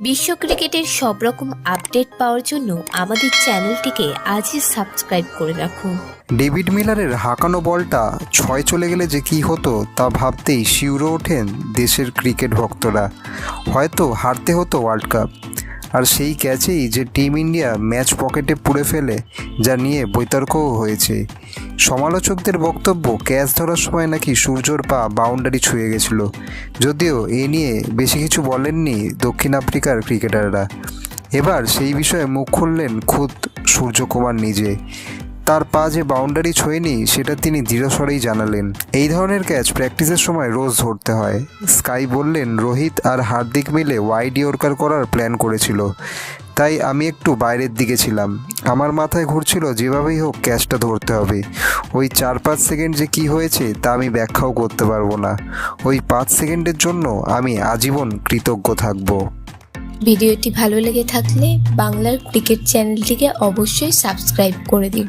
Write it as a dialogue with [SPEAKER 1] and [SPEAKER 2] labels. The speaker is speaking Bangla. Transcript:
[SPEAKER 1] বিশ্ব ক্রিকেটের সব রকম আপডেট পাওয়ার জন্য আমাদের চ্যানেলটিকে আজই সাবস্ক্রাইব করে রাখুন
[SPEAKER 2] ডেভিড মিলারের হাঁকানো বলটা ছয় চলে গেলে যে কি হতো তা ভাবতেই শিউরে ওঠেন দেশের ক্রিকেট ভক্তরা। হয়তো হারতে হতো ওয়ার্ল্ড কাপ। আর সেই ক্যাচেই যে টিম ইন্ডিয়া ম্যাচ পকেটে পুড়ে ফেলে, যা নিয়ে বৈতর্কও হয়েছে। সমালোচকদের বক্তব্য ক্যাচ ধরার সময় নাকি সূর্যর পা বাউন্ডারি ছুঁয়ে গেছিল। যদিও এ নিয়ে বেশি কিছু বলেননি দক্ষিণ আফ্রিকার ক্রিকেটাররা এবার সেই বিষয়ে মুখ খুললেন খুদ সূর্যকুমার নিজে। তার পা যে বাউন্ডারি ছোঁয়নি, সেটা তিনি দৃঢ়স্বরেই জানালেন। এই ধরনের ক্যাচ প্র্যাকটিসের সময় রোজ ধরতে হয়। স্কাই বললেন, রোহিত আর হার্দিক মিলে ওয়াইড ইয়র্কার করার প্ল্যান করেছিল। তাই আমি একটু বাইরের দিকে ছিলাম। আমার মাথায় ঘুরছিল, যেভাবেই হোক ক্যাচটা ধরতে হবে। ওই চার পাঁচ সেকেন্ড যে কি হয়েছে, তা আমি ব্যাখ্যাও করতে পারব না। ওই পাঁচ সেকেন্ডের জন্য আমি আজীবন কৃতজ্ঞ থাকব।
[SPEAKER 1] ভিডিওটি ভালো লেগে থাকলে বাংলার ক্রিকেট চ্যানেলটিকে অবশ্যই সাবস্ক্রাইব করে দিন।